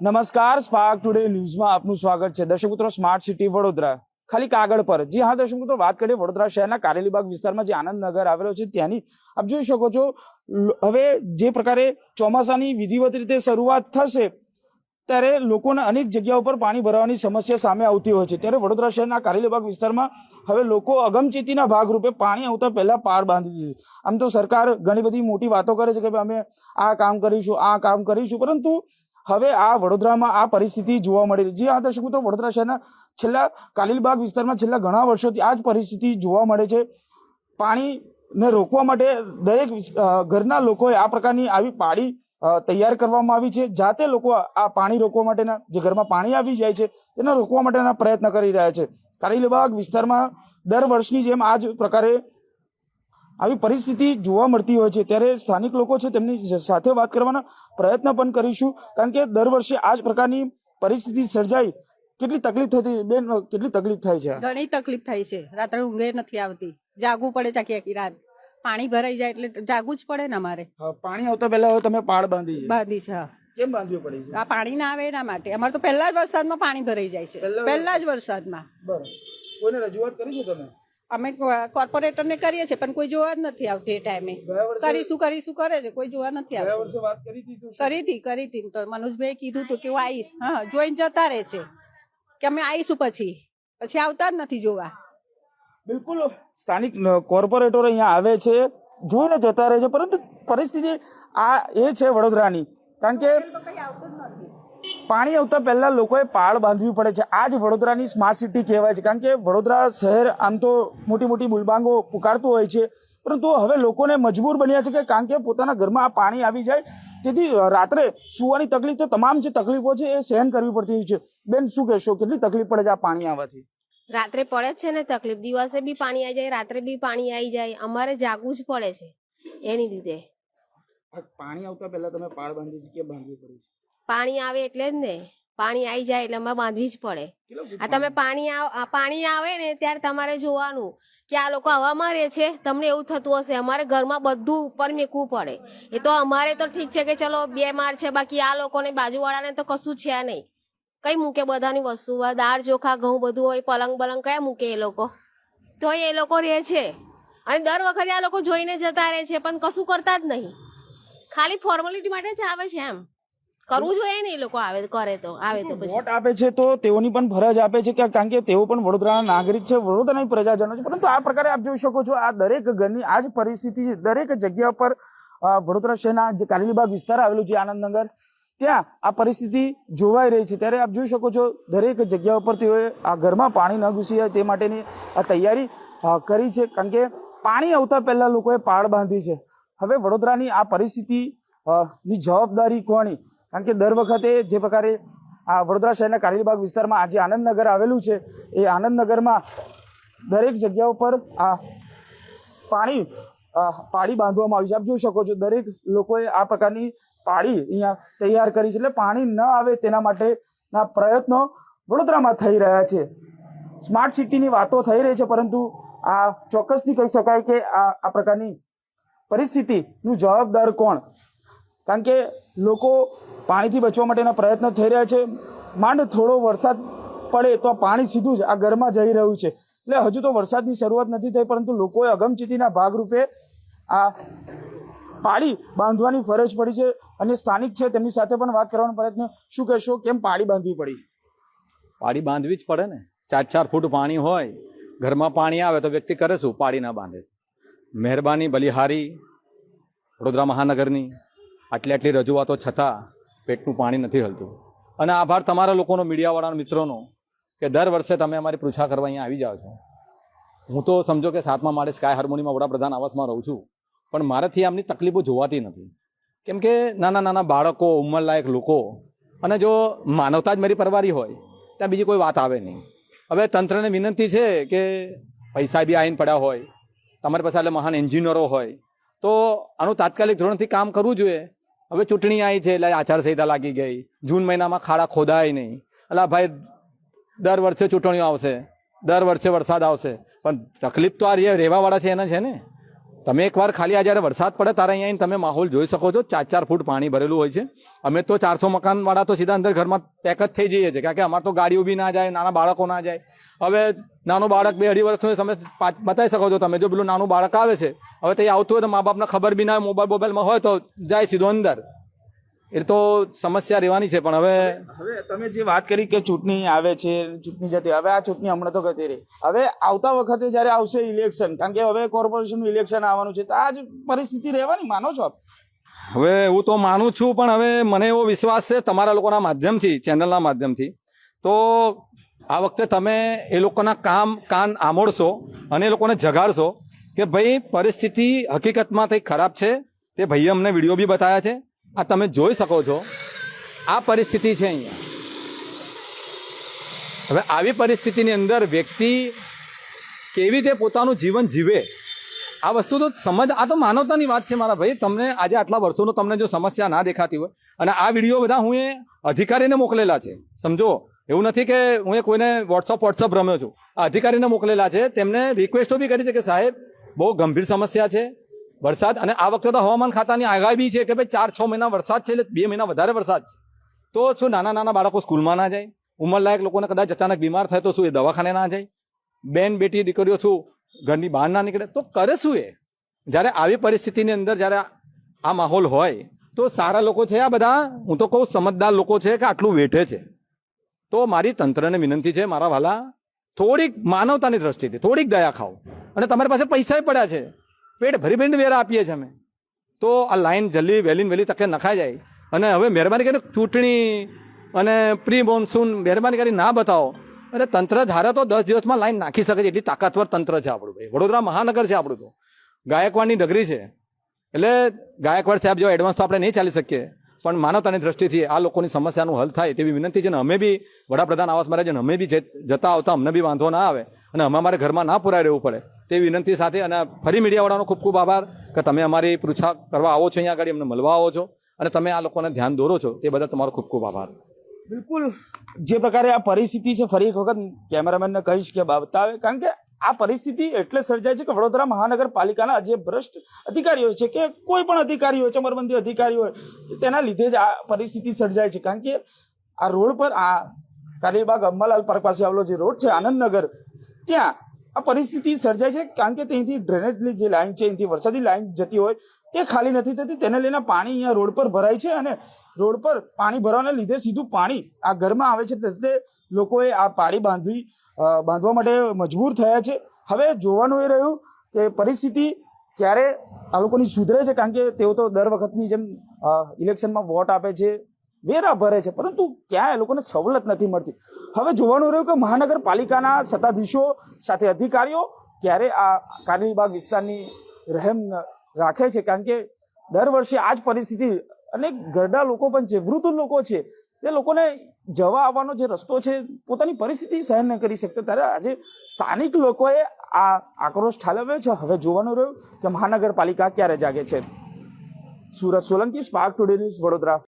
નમસ્કાર spark today ન્યૂઝમાં આપનું સ્વાગત છે. દર્શક મિત્રો સ્માર્ટ સિટી વડોદરા. ખાલી કાગળ પર. જી હા, દર્શક મિત્રો, વાત કરીએ વડોદરા શહેરના કારેલીબાગ વિસ્તારમાં જે આનંદનગર આવેલો છે, ત્યાંની. આપ જોઈ શકો છો હવે જે પ્રકારે ચોમાસાની વિધિવત રીતે શરૂઆત થશે, ત્યારે લોકોને અનેક જગ્યા ઉપર પાણી ભરાવાની સમસ્યા સામે આવતી હોય છે. ત્યારે વડોદરા શહેરના કારેલીબાગ વિસ્તારમાં હવે લોકો અગમચેતીના ભાગરૂપે પાણી આવતા પહેલા પાર બાંધી દીધી આમ તો સરકાર ઘણી બધી મોટી વાતો કરે છે કે અમે આ કામ કરીશું, આ કામ કરીશું, પરંતુ હવે આ વડોદરામાં આ પરિસ્થિતિ જોવા મળી રહી. છે આ દર્શક મિત્રો, વડોદરા શહેરના છેલ્લા કાલીલબાગ વિસ્તારમાં છેલ્લા ઘણા વર્ષોથી આ જ પરિસ્થિતિ જોવા મળે છે. પાણીને રોકવા માટે દરેક ઘરના લોકોએ આ પ્રકારની આવી પાડી તૈયાર કરવામાં આવી છે. જાતે લોકો આ પાણી રોકવા માટેના, જે ઘરમાં પાણી આવી જાય છે, તેને રોકવા માટેના પ્રયત્ન કરી રહ્યા છે. કાલીલબાગ વિસ્તારમાં દર વર્ષની જેમ આ જ પ્રકારે આવી પરિસ્થિતિ જોવા મળતી હોય છે. ત્યારે સ્થાનિક લોકો છે તેમની સાથે વાત કરવાના પ્રયત્ન પણ કરીશું. કારણ કે દર વર્ષે આ જ પ્રકારની પરિસ્થિતિ સર્જાય. કેટલી તકલીફ થતી બેન કેટલી તકલીફ થાય છે ઘણી તકલીફ થાય છે. રાત્રે ઊંઘે નથી આવતી. જાગવું પડે છે આખી આખી રાત. પાણી ભરાઈ જાય એટલે જાગવું જ પડે ને અમારે. પાણી આવતા પહેલા તમે પાળ બાંધી બાંધી છે. કેમ બાંધવી પડી છે? આ પાણી ના આવે એના માટે. અમારે તો પહેલા જ વરસાદમાં પાણી ભરાઈ જાય છે. પહેલા પહેલા જ વરસાદમાં. બરાબર. કોઈને રજૂઆત કરી છે તમે? અમે કોર્પોરેટર ને કરીએ છીએ પણ કોઈ જોવા જ નથી આવતી એ ટાઈમે. કરીશું કરીશું કરે છે કોઈ જોવા નથી આવતું. કરી હતી કરી હતી તો? મનુષભાઈ કીધું હતું કે હું આવીશ હા જોઈને જતા રહે છે. કે અમે આવીશું પછી. પછી આવતા જ નથી જોવા. બિલકુલ. સ્થાનિક કોર્પોરેટરો અહીંયા આવે છે જોઈને જતા રહે છે પરંતુ પરિસ્થિતિ આ એ છે વડોદરાની. કારણ કે પાણી આવતા પહેલા લોકોએ પાળ બાંધવી પડે છે. આ જ વડોદરાની સ્માર્ટ સિટી કહેવાય છે. કારણ કે વડોદરા શહેર આમ તો મોટી મોટી બુલબાંગો પુકારતું હોય છે. પરંતુ હવે લોકોને મજબૂર બન્યા છે કે કારણ કે પોતાના ઘરમાં આ પાણી આવી જાય. તેથી રાત્રે સુવાની તકલીફ તો તમામ જે તકલીફો છે એ સહન કરવી પડતી હોય છે. બેન શું કહેશો? કેટલી તકલીફ પડે છે આ પાણી આવવાથી? રાત્રે પડે છે ને તકલીફ. દિવસે બી પાણી આવી જાય રાત્રે બી પાણી આવી જાય. અમારે જાગવું જ પડે છે. એની લીધે. પાણી આવતા પહેલા તમે પાળ બાંધી છે કે બાંધવી પડે છે? પાણી આવે એટલે જ ને. પાણી આવી જાય એટલે અમારે બાંધવી જ પડે. આ તમે પાણી પાણી આવે ને ત્યારે તમારે જોવાનું કે આ લોકો હવામાં રહે છે. તમને એવું થતું હશે. અમારે ઘરમાં બધું ઉપર મેકવું પડે. એ તો અમારે તો ઠીક છે કે ચલો બે માર છે બાકી આ લોકોને બાજુવાળાને તો કશું છે નહીં. કઈ મૂકે બધાની વસ્તુ? દાળ ચોખા ઘઉં બધું હોય પલંગ બલંગ કયા મૂકે એ લોકો? તો એ લોકો રહે છે. અને દર વખતે આ લોકો જોઈને જતા રહે છે પણ કશું કરતા જ નહીં. ખાલી ફોર્માલિટી માટે જ આવે છે એમ. કરવું જોઈએ ને એ લોકો આવે કરે તો આવે તો પછી. વોટ આપે છે તો તેઓની પણ ફરજ આપે છે કે કારણ કે તેઓ પણ વડોદરાના નાગરિક છે વડોદરાના પ્રજાજનો છે. પરંતુ આ પ્રકારે આપ જોઈ શકો છો આ દરેક ઘરની આ જ પરિસ્થિતિ દરેક જગ્યા પર વડોદરા શહેરના જે કારેલીબાગ વિસ્તાર આવેલું છે આનંદનગર ત્યાં આ પરિસ્થિતિ જોવાઈ રહી છે. ત્યારે આપ જોઈ શકો છો દરેક જગ્યા ઉપર તેઓએ આ ઘરમાં પાણી ન ઘૂસી જાય તે માટેની આ તૈયારી કરી છે. કારણ કે પાણી આવતા પહેલા લોકોએ પાળ બાંધી છે. હવે વડોદરાની આ પરિસ્થિતિ ની જવાબદારી કોની? કારણ કે દર વખતે જે પ્રકારે આ વડોદરા શહેરના કારેલીબાગ વિસ્તારમાં આજે આનંદનગર આવેલું છે, એ આનંદનગરમાં દરેક જગ્યા ઉપર આ પાણી પાળી બાંધવામાં આવી છે. આપ જોઈ શકો છો, દરેક લોકોએ આ પ્રકારની પાળી અહીંયા તૈયાર કરી છે. એટલે પાણી ન આવે તેના માટેના પ્રયત્નો વડોદરામાં થઈ રહ્યા છે. સ્માર્ટ સિટીની વાતો થઈ રહી છે, પરંતુ આ ચોક્કસથી કહી શકાય કે આ આ પ્રકારની પરિસ્થિતિનું જવાબદાર કોણ? કારણ કે લોકો પાણીથી બચવા માટેના પ્રયત્નો થઈ રહ્યા છે. માંડ થોડો વરસાદ પડે તો પાણી સીધું જ આ ઘરમાં જઈ રહ્યું છે. એટલે હજુ તો વરસાદની શરૂઆત નથી થઈ, પરંતુ લોકોએ અગમચેતીના ભાગરૂપે આ પાળી બાંધવાની ફરજ પડી છે અને સ્થાનિક છે તેમની સાથે પણ વાત કરવાનો પ્રયત્ન. શું કહેશો? કેમ પાળી બાંધવી પડી? પાળી બાંધવી જ પડે ને. ચાર ચાર ફૂટ પાણી હોય, ઘરમાં પાણી આવે તો વ્યક્તિ કરે શું પાળી ના બાંધે? મહેરબાની, બલિહારી, વડોદરા મહાનગરની, આટલી આટલી રજૂઆતો છતાં પેટનું પાણી નથી હલતું. અને આભાર તમારા લોકોનો મીડિયાવાળા મિત્રોનો, કે દર વર્ષે તમે અમારી પૃચ્છા કરવા અહીંયા આવી જાઓ છો. હું તો સમજો કે સાતમા માળે સ્કાય હાર્મોનીમાં વડાપ્રધાન આવાસમાં રહું છું. પણ મારાથી આમની તકલીફો જોવાતી નથી. કેમ કે નાના નાના બાળકો, ઉંમરલાયક લોકો, અને જો માનવતા જ મારી પરવારી હોય, ત્યાં બીજી કોઈ વાત આવે નહીં. હવે તંત્રને વિનંતી છે કે પૈસા બી આવીને પડ્યા હોય, તમારી પાસે એટલે મહાન એન્જિનિયરો હોય, તો આનું તાત્કાલિક ધોરણથી કામ કરવું જોઈએ. હવે ચૂંટણી આવી છે એટલે આચારસંહિતા લાગી ગઈ. જૂન મહિનામાં ખાડા ખોદાય નહીં. એટલે ભાઈ, દર વર્ષે ચૂંટણીઓ આવશે. દર વર્ષે વરસાદ આવશે. પણ તકલીફ તો આ રહેવાવાળા છે એના છે ને? તમે એકવાર ખાલી આ જ્યારે વરસાદ પડે ત્યારે અહીંયા તમે માહોલ જોઈ શકો છો. ચાર ચાર ફૂટ પાણી ભરેલું હોય છે. અમે તો ચારસો મકાનવાળા તો સીધા અંદર ઘરમાં પેક જ થઈ જઈએ છીએ. કારણ કે અમારે તો ગાડીઓ બી ના જાય, નાના બાળકો ના જાય. હવે નાનું બાળક બે અઢી વર્ષનું તમે બતાવી શકો છો. તમે જો પેલું નાનું બાળક આવે છે, હવે તે આવતું હોય તો મા બાપને ખબર બી ના હોય, મોબાઈલ મોબાઈલમાં હોય તો જાય સીધો અંદર. એ તો સમસ્યા રહેવાની છે પણ હવે હવે તમે જે વાત કરી કે ચૂંટણી આવે છે ચૂંટણી જતી હવે આ ચૂંટણી હમણાં તો ગતી રહી. હવે આવતા વખતે જ્યારે આવશે ઇલેક્શન કારણ કે હવે કોર્પોરેશનનું ઇલેક્શન આવવાનું છે તો આ જ પરિસ્થિતિ રહેવાની માનો છો આપ? હવે હું તો માનું છું પણ હવે મને એવો વિશ્વાસ છે તમારા લોકોના માધ્યમથી ચેનલના માધ્યમથી. તો આ વખતે તમે એ લોકોના કામ કાન આમોડશો અને એ લોકોને જગાડશો કે ભાઈ પરિસ્થિતિ હકીકતમાં કંઈક ખરાબ છે? તે ભાઈએ અમને વીડિયો બી બતાવ્યા છે. આ તમે જોઈ શકો છો. આ પરિસ્થિતિ છે અહીંયા. હવે આવી પરિસ્થિતિની અંદર વ્યક્તિ કેવી રીતે પોતાનું જીવન જીવે, આ વસ્તુ તો સમજ, આ તો માનવતાની વાત છે મારા ભાઈ. તમને આજે આટલા વર્ષોનો તમને જો સમસ્યા ના દેખાતી હોય, અને આ વીડિયો બધા હું એ અધિકારીને મોકલેલા છે. સમજો, એવું નથી કે હું એ કોઈને વોટ્સઅપ વોટ્સઅપ રમ્યો છું. આ અધિકારીને મોકલેલા છે. તેમને રિક્વેસ્ટો બી કરી છે કે સાહેબ, બહુ ગંભીર સમસ્યા છે. વરસાદ અને આ વખતે તો હવામાન ખાતાની આગાહી છે કે ભાઈ ચાર છ મહિના વરસાદ છે એટલે બે મહિના વધારે વરસાદ છે. તો શું નાના નાના બાળકો સ્કૂલમાં ના જાય? ઉંમરલાયક લોકોને કદાચ અચાનક બીમાર થાય તો શું એ દવાખાને ના જાય? બેન, બેટી, દીકરીઓ શું ઘરની બહાર ના નીકળે? તો કરે શું એ? જ્યારે આવી પરિસ્થિતિની અંદર જ્યારે આ માહોલ હોય, તો સારા લોકો છે આ બધા? હું તો કહું સમજદાર લોકો છે કે આટલું વેઠે છે. તો મારી તંત્રને વિનંતી છે, મારા વાલા, થોડીક માનવતાની દ્રષ્ટિથી, થોડીક દયા ખાઓ. અને તમારી પાસે પૈસા પડ્યા છે. પેટ ભરી ભરીને વેરા આપીએ છીએ અમે. તો આ લાઈન જલ્દી વહેલી વહેલી તકે નખાઈ જાય. અને હવે મહેરબાની કરીને ચૂંટણી અને પ્રી મોન્સૂન મહેરબાની કરી ના બતાવો. અરે તંત્ર ધારે તો દસ દિવસમાં લાઈન નાખી શકે છે. એટલી તાકાતવર તંત્ર છે આપણું ભાઈ. વડોદરા મહાનગર છે આપણું તો. ગાયકવાડની નગરી છે. એટલે ગાયકવાડ સાહેબ જો એડવાન્સ તો આપણે નહીં ચાલી શકીએ. પણ માનવતાની દ્રષ્ટિથી આ લોકોની સમસ્યાનું હલ થાય તેવી વિનંતી છે ને અમે બી વડાપ્રધાન આવાસ મારે છે અમે બી જતા આવતા અમને બી વાંધો ના આવે. અને અમે અમારે ઘરમાં ના પુરાઈ રહેવું પડે. તેવી વિનંતી સાથે અને ફરી મીડિયાવાળાનો ખૂબ ખૂબ આભાર કે તમે અમારી પૃચ્છા કરવા આવો છો અહીંયા આગળ અમને મળવા આવો છો અને તમે આ લોકોને ધ્યાન દોરો છો, તે બદલ તમારો ખૂબ ખૂબ આભાર. બિલકુલ. જે પ્રકારે આ પરિસ્થિતિ છે, ફરી એક વખત કેમેરામેનને કહીશ કે બતાવે, કારણ કે આ પરિસ્થિતિ એટલે સર્જાય છે કે વડોદરા મહાનગરપાલિકાના જે ભ્રષ્ટ અધિકારીઓ છે કે કોઈ પણ અધિકારી હોય ચમરબંધી અધિકારી હોય, તેના લીધે જ આ પરિસ્થિતિ સર્જાય છે. કારણ કે આ રોડ પર, આ કાલીબાગ અંબાલાલ પાર્ક પાસે આવેલો જે રોડ છે, આનંદનગર, ત્યાં આ પરિસ્થિતિ સર્જાય છે કારણ કે ત્યાંથી ડ્રેનેજની જે લાઈન છે અહીંથી વરસાદી લાઈન જતી હોય, તે ખાલી નથી થતી. તેને લઈને પાણી અહીંયા રોડ પર ભરાય છે અને રોડ પર પાણી ભરવાને લીધે સીધું પાણી આ ઘરમાં આવે છે. તે લોકોએ આ પાળી બાંધવી બાંધવા માટે મજબૂર થયા છે. હવે જોવાનું એ રહ્યું કે પરિસ્થિતિ ક્યારે આ લોકોની સુધરે છે, કારણ કે તેઓ તો દર વખતની જેમ ઇલેક્શનમાં વોટ આપે છે વેરા ભરે છે. પરંતુ ક્યાં એ લોકોને સવલત નથી મળતી. હવે જોવાનું રહ્યું કે મહાનગરપાલિકાના સત્તાધીશો સાથે અધિકારીઓ ક્યારે આ કારેલીબાગ વિસ્તારની રહેમ રાખે છે. કારણ કે દર વર્ષે આ જ પરિસ્થિતિ અને ગરડા લોકો પણ છે, વૃદ્ધ લોકો છે, તે લોકોને જવા આવવાનો જે રસ્તો છે, પોતાની પરિસ્થિતિ સહન ન કરી શકતા. ત્યારે આજે સ્થાનિક લોકોએ આ આક્રોશ ઠાલવ્યો છે. હવે જોવાનું રહ્યું કે મહાનગરપાલિકા ક્યારે જાગે છે. Surat Solanki Spark Today news Vadodara.